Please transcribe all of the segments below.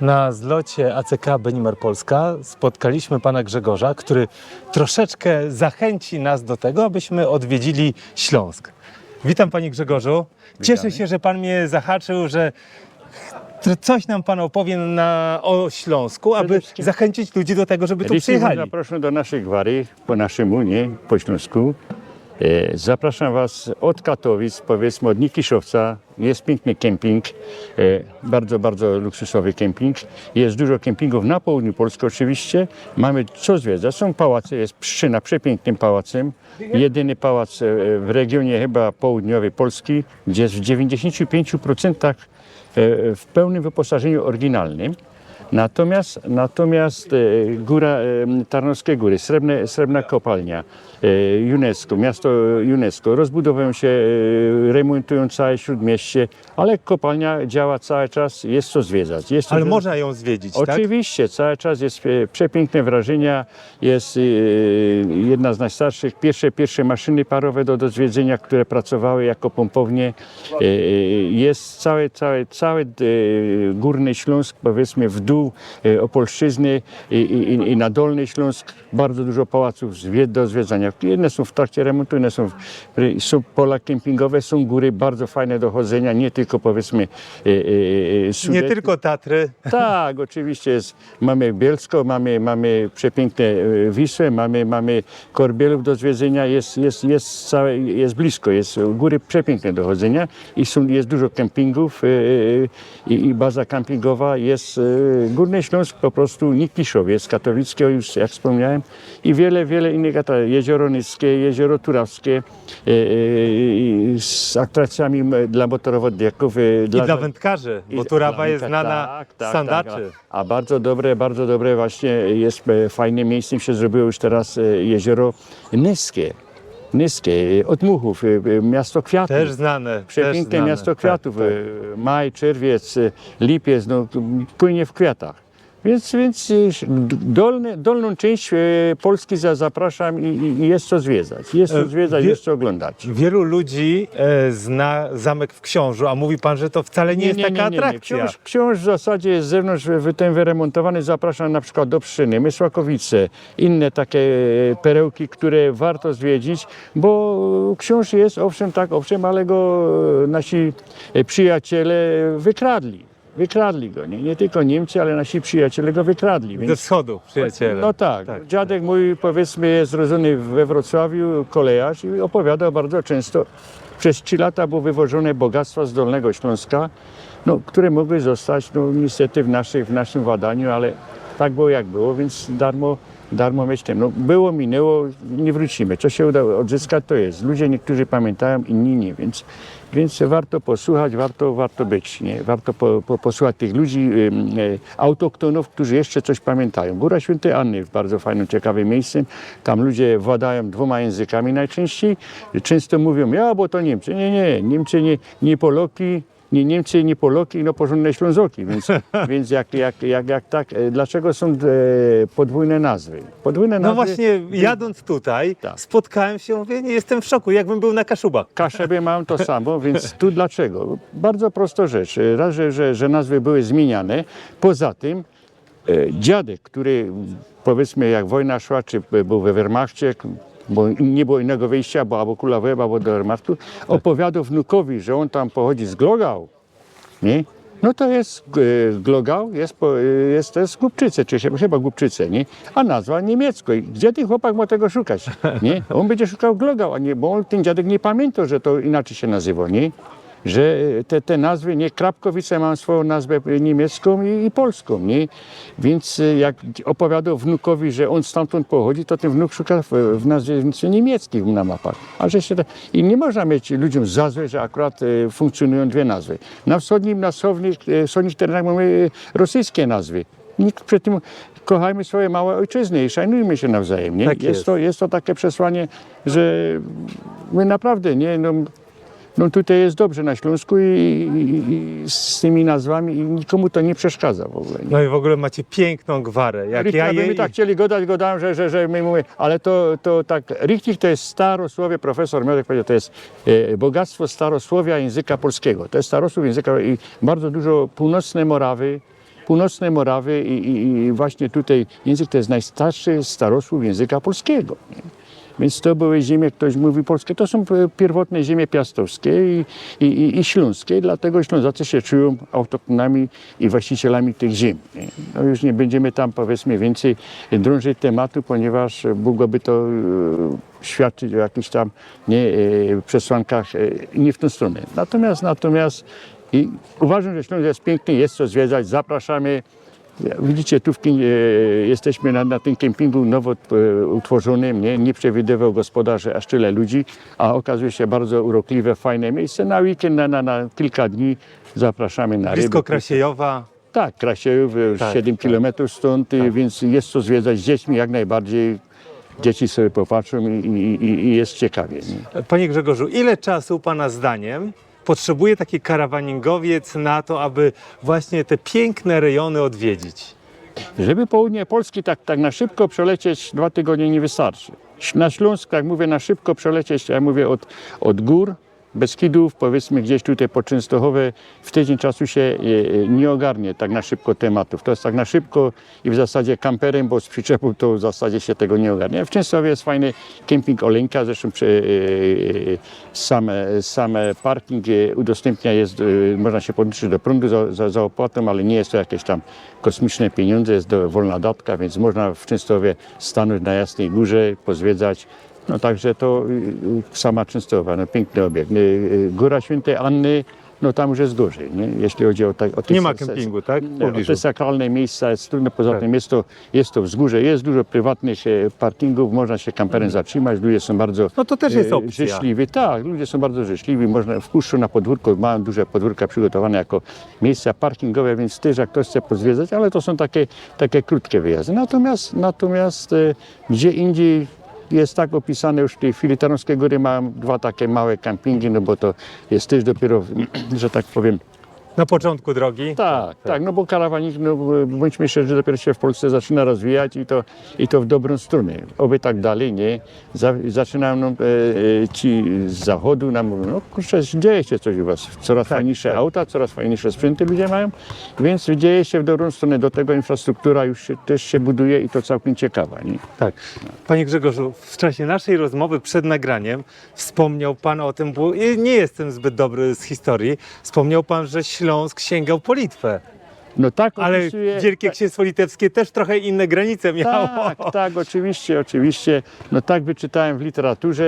Na zlocie ACK Benimer Polska spotkaliśmy pana Grzegorza, który troszeczkę zachęci nas do tego, abyśmy odwiedzili Śląsk. Witam panie Grzegorzu. Cieszę się, że pan mnie zahaczył, że coś nam pan opowie na, o Śląsku, aby wszystkim- zachęcić ludzi do tego, żeby tu Jeśli przyjechali. zapraszam do naszej gwary, po naszemu, nie, po śląsku. E, Zapraszam Was od Katowic, powiedzmy od Nikiszowca. Jest piękny kemping, e, bardzo, bardzo luksusowy kemping. Jest dużo kempingów na południu Polski oczywiście. Mamy co zwiedzać. Są pałace, jest Pszczyna przepięknym pałacem. Jedyny pałac e, w regionie chyba południowej Polski, gdzie jest w 95% e, w pełnym wyposażeniu oryginalnym. Natomiast, natomiast e, góra e, Tarnowskie Góry, srebrne, srebrna kopalnia, e, UNESCO, miasto UNESCO, rozbudowują się, remontują całe śródmieście, ale kopalnia działa cały czas, jest co zwiedzać. Jest co Ale zwiedzać. można ją zwiedzić, tak? Oczywiście, cały czas jest przepiękne wrażenia. Jest jedna z najstarszych, pierwsze, pierwsze maszyny parowe do, do zwiedzenia, które pracowały jako pompownie. Jest cały, cały, cały Górny Śląsk, powiedzmy w dół e, Opolszczyzny i, i, i na Dolny Śląsk. Bardzo dużo pałaców do zwiedzania. Jedne są w trakcie remontu, inne są, w, są pola kempingowe, są góry bardzo fajne do chodzenia, nie tylko powiedzmy e, Nie tylko Tatry. Tak, oczywiście jest. Mamy Bielsko, mamy, mamy przepiękne Wisłę, mamy, mamy Korbielów do zwiedzenia, jest, jest, jest, całe, jest blisko, jest góry przepiękne do chodzenia i są, jest dużo kempingów e, e, i, baza kempingowa jest Górny Śląsk po prostu Nikiszowiec, katowickie już jak wspomniałem i wiele, wiele innych atrakcji. Jezioro Nyskie, Jezioro Turawskie e, e, z atrakcjami dla motorowodniaków. e, I dla wędkarzy, bo Turawa dla jest znana tak, z tak, sandaczy. Tak, a, a bardzo dobre, bardzo dobre właśnie jest e, fajnym miejscem się zrobiło już teraz jezioro Nyskie. Nyskie, e, od Muchów, e, e, miasto kwiatów. Też znane. też Przepiękne znane. miasto Tak, kwiatów. tak. e, Maj, czerwiec, lipiec, no, płynie w kwiatach. Więc, więc e, dolne, dolną część e, Polski za, zapraszam i, i jest co zwiedzać. Jest E, co zwiedzać, wie- jest co oglądać. Wielu ludzi e, zna zamek w Książu, a mówi pan, że to wcale nie, jest taka atrakcja. Książ, książ w zasadzie jest z zewnątrz wy- ten wyremontowany. Zapraszam na przykład do Pszczyny, Mysłakowice, inne takie e, perełki, które warto zwiedzić, bo książ jest, owszem, tak, owszem, ale go e, nasi e, przyjaciele wykradli. Wykradli go, nie, nie tylko Niemcy, ale nasi przyjaciele go wykradli. Ze wschodu, przyjaciele. No tak. Tak, Dziadek mój powiedzmy jest zrodzony we Wrocławiu, kolejarz i opowiadał bardzo często. Przez trzy lata było wywożone bogactwa z Dolnego Śląska, no, które mogły zostać no, niestety w, naszych, w naszym badaniu, ale tak było jak było, więc darmo, darmo mieć tym. No, było, minęło, nie wrócimy. Co się udało odzyskać, to jest. Ludzie niektórzy pamiętają, inni nie, więc, więc warto posłuchać, warto, warto być. Nie? Warto po, po, posłuchać tych ludzi, ym, e, autoktonów, którzy jeszcze coś pamiętają. Góra Świętej Anny jest bardzo fajnym, ciekawym miejscem. Tam ludzie władają dwoma językami najczęściej. Często mówią, ja, bo to Niemcy. Nie, nie, Niemcy nie, nie Poloki, nie Niemcy, nie Poloki, no porządne Ślązoki, więc, więc jak, jak, jak, jak tak, e, dlaczego są e, podwójne nazwy? Podwójne No nazwy, właśnie, jadąc tutaj, Tak. spotkałem się, mówię, nie jestem w szoku, jakbym był na Kaszubach. Kaszebie mam to samo, więc tu dlaczego? Bardzo prosta rzecz. Raz, że, że, że nazwy były zmieniane. Poza tym e, dziadek, który powiedzmy jak wojna szła, czy był we Wehrmachcie, bo nie było innego wyjścia, bo albo kulawe, albo do Wehrmachtu, opowiadał wnukowi, że on tam pochodzi z Glogał, nie? No to jest e, Glogał, jest, po- e, jest to jest Głupczyce, czy się, chyba Głupczyce, nie? A nazwa niemiecko. I Gdzie ten chłopak ma tego szukać, nie? On będzie szukał Glogał, a nie, bo on, ten dziadek nie pamiętał, że to inaczej się nazywa, nie? Że e, te, te nazwy, nie, Krapkowice mają swoją nazwę niemiecką i, i polską, nie? Więc e, jak opowiadał wnukowi, że on stamtąd pochodzi, to ten wnuk szuka w, w nazwisk niemieckich na mapach. A że się te, I nie można mieć ludziom za złe, że akurat e, funkcjonują dwie nazwy. Na wschodnim, na wschodnich, e, wschodnich terenach mamy e, rosyjskie nazwy. Nikt przed tym kochajmy swoje małe ojczyzny i szanujmy się nawzajem. Nie? Tak jest. jest, to, jest to takie przesłanie, że my naprawdę nie, no, no tutaj jest dobrze na Śląsku i, i, i z tymi nazwami i nikomu to nie przeszkadza w ogóle. Nie? No i w ogóle macie piękną gwarę. Jak ja jej... my tak chcieli gadać, gadałem, że, że, że my mówimy, ale to, to tak, Richtig to jest starosłowie, profesor Miodek powiedział, to jest e, bogactwo starosłowia języka polskiego. To jest starosłów języka i bardzo dużo północne Morawy, północne Morawy i, i, i właśnie tutaj język to jest najstarszy starosłów języka polskiego. Nie? Więc to były ziemie, ktoś mówi polskie, to są e, pierwotne ziemie piastowskie i, i, i, i śląskie, dlatego Ślązacy się czują autochtonami i właścicielami tych ziem. No już nie będziemy tam powiedzmy więcej drążyć tematu, ponieważ mogłoby to e, świadczyć o jakichś tam nie, e, przesłankach nie w tę stronę. Natomiast, natomiast i uważam, że Śląsk jest piękny, jest co zwiedzać, zapraszamy. Widzicie, tu w, e, jesteśmy na, na tym kempingu nowo e, utworzonym, nie, nie przewidywał gospodarz aż tyle ludzi, a okazuje się bardzo urokliwe, fajne miejsce. Na weekend, na, na, na kilka dni zapraszamy na Blisko ryby. Krasiejowa. Tak, Krasiejów, Tak, 7 tak. kilometrów stąd, e, więc jest co zwiedzać z dziećmi jak najbardziej. Dzieci sobie popatrzą i, i, i- i jest ciekawie. Nie? Panie Grzegorzu, ile czasu Pana zdaniem potrzebuje taki karawaningowiec na to, aby właśnie te piękne rejony odwiedzić? Żeby południe Polski tak, tak na szybko przelecieć, dwa tygodnie nie wystarczy. Na Śląsk, tak mówię, na szybko przelecieć, ja mówię od, od gór, Beskidów, powiedzmy gdzieś tutaj po Częstochowie, w tydzień czasu się e, e, nie ogarnie tak na szybko tematów. To jest tak na szybko i w zasadzie kamperem, bo z przyczepą to w zasadzie się tego nie ogarnia. W Częstochowie jest fajny kemping Oleńka, zresztą e, same, same parking udostępnia, jest, można się podłączyć do prądu za, za, za opłatą, ale nie jest to jakieś tam kosmiczne pieniądze, jest to wolna datka, więc można w Częstochowie stanąć na Jasnej Górze, pozwiedzać. No także to y, y, sama Częstochowa, no piękny obiekt. Y, Góra Świętej Anny, no tam już jest gorzej, nie? jeśli chodzi o, ta, o te Nie ma kempingu, tak? O te sakralne miejsca jest trudno, poza Tak. tym jest to, jest to wzgórze, jest dużo prywatnych e, parkingów, można się kamperem zatrzymać, ludzie są bardzo. No to też jest e, opcja. życzliwi. Tak, ludzie są bardzo życzliwi, można w na podwórko, mają duże podwórka przygotowane jako miejsca parkingowe, więc też jak ktoś chce pozwiedzać, ale to są takie, takie krótkie wyjazdy. Natomiast, natomiast e, gdzie indziej jest tak opisane już w tej chwili, Tarnowskie Góry mają dwa takie małe kampingi, no bo to jest też dopiero, że tak powiem, Na początku drogi. tak, tak, no bo karawanik, no bądźmy szczerzy, dopiero się w Polsce zaczyna rozwijać i to, i to w dobrą stronę. Oby tak dalej, nie? Za, zaczynają no, e, e, ci z zachodu nam mówią, no kurczę, dzieje się coś u was. Coraz Tak, fajniejsze tak. auta, coraz fajniejsze sprzęty ludzie mają, więc dzieje się w dobrą stronę. Do tego infrastruktura już się, też się buduje i to całkiem ciekawa, nie? Tak. Panie Grzegorzu, w czasie naszej rozmowy przed nagraniem wspomniał Pan o tym, bo nie jestem zbyt dobry z historii, wspomniał Pan, że Śląsk sięgał po Litwę. No tak Ale opisuje- Wielkie Księstwo Litewskie też trochę inne granice miało. Tak, tak, oczywiście, oczywiście. No tak wyczytałem w literaturze.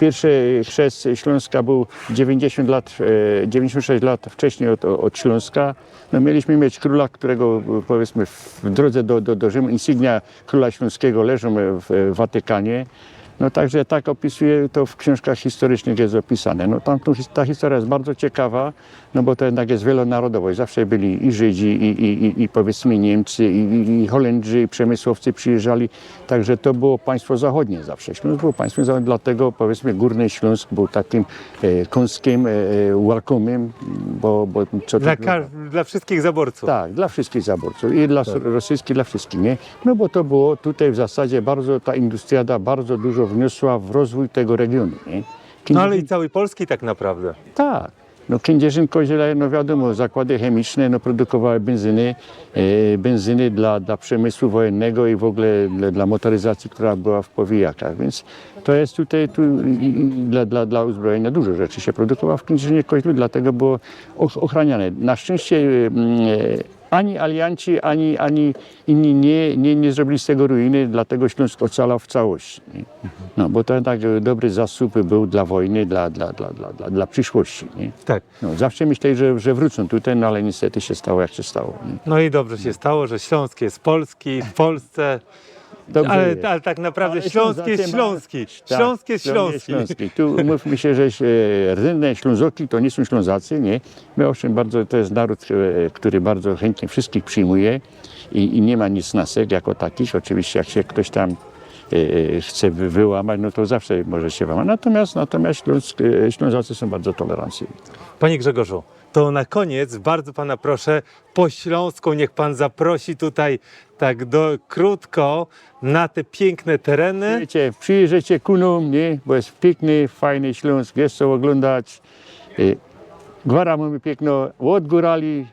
Pierwszy chrzest Śląska był 90 lat, e, 96 lat wcześniej od, od Śląska. No mieliśmy mieć króla, którego e, powiedzmy w drodze do, do, do Rzymu insygnia króla śląskiego leżą w Watykanie. No także tak opisuje to w książkach historycznych jest opisane. No tam ta historia jest bardzo ciekawa, no bo to jednak jest wielonarodowość. Zawsze byli i Żydzi, i, i, i, i powiedzmy Niemcy, i, i, i Holendrzy, i przemysłowcy przyjeżdżali. Także to było państwo zachodnie zawsze. Śląsk było państwem zachodnim, dlatego powiedzmy Górny Śląsk był takim e, kąskiem, e, welcomem, bo, bo co Dla, ka- dla wszystkich zaborców. tak, dla wszystkich zaborców. I dla rosyjskich, dla wszystkich, nie? No bo to było tutaj w zasadzie bardzo, ta industriada bardzo dużo wniosła w rozwój tego regionu, nie? No ale i całej Polski tak naprawdę. Tak. No Kędzierzyn Koziele, no wiadomo, zakłady chemiczne no, produkowały benzyny, e, benzyny dla, dla przemysłu wojennego i w ogóle dla, dla motoryzacji, która była w powijakach. Więc to jest tutaj tu, dla, dla, dla uzbrojenia dużo rzeczy się produkowało w Kędzierzynie Koźlu, dlatego było och- ochraniane. Na szczęście mm, e, ani alianci, ani, ani inni nie, nie, nie zrobili z tego ruiny, dlatego Śląsk ocalał w całości. Nie? No, bo to tak dobry zasób był dla wojny, dla, dla, dla, dla, dla, dla przyszłości. Nie? Tak. No, zawsze myśleli, że, że wrócą tutaj, no ale niestety się stało jak się stało. Nie? No i dobrze się stało, że Śląsk jest Polski, w Polsce. Dobrze Ale, jest. ale tak naprawdę Ale Śląsk jest śląski. Tak, Śląsk jest Śląsk śląski. Tu mówmy się, że e, rdzenne Ślązoki to nie są Ślązacy, nie? My owszem, bardzo, to jest naród, e, który bardzo chętnie wszystkich przyjmuje i, i nie ma nic nasek jako takich. Oczywiście jak się ktoś tam chce wy- wyłamać, no to zawsze może się łamać. Natomiast, natomiast Śląsk, e, Ślązacy są bardzo tolerancyjni. Panie Grzegorzu, to na koniec bardzo pana proszę po śląsku niech pan zaprosi tutaj tak do, krótko na te piękne tereny. Wiecie, przyjeżdżajcie kunom, nie? Bo jest piękny, fajny Śląsk, jest co oglądać. Y, Gwara mamy piękno od górali,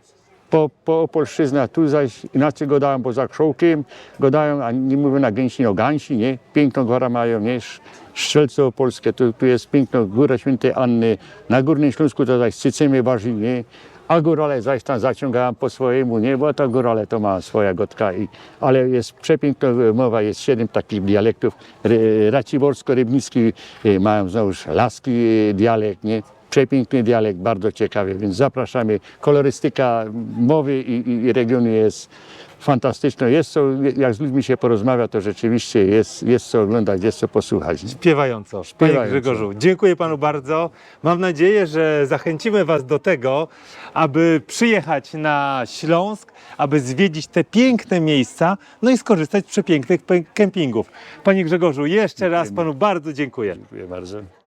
po, po Opolszczyzna, tu zaś inaczej gadają poza Krzołkiem, gadają, a nie mówią na gęsi, o Gansi, nie? Piękną górę mają, nie? Strzelce opolskie, tu, tu jest piękna góra Świętej Anny, na Górnym Śląsku to zaś Cycymy waży, nie? A górale zaś tam zaciągałem po swojemu, nie? Bo to górale to ma swoja gotka, i, ale jest przepiękna mowa, jest siedem takich dialektów. Ry- Raciborsko-Rybnicki y, mają znowuż laski y, dialekt, nie? Przepiękny dialekt, bardzo ciekawy, więc zapraszamy. Kolorystyka mowy i, i, regionu jest fantastyczna. Jest co, jak z ludźmi się porozmawia, to rzeczywiście jest, jest co oglądać, jest co posłuchać. nie? Śpiewająco. Panie Śpiewająco. Grzegorzu, dziękuję panu bardzo. Mam nadzieję, że zachęcimy was do tego, aby przyjechać na Śląsk, aby zwiedzić te piękne miejsca, no i skorzystać z przepięknych pe- kempingów. Panie Grzegorzu, jeszcze raz panu bardzo dziękuję. Dziękuję bardzo.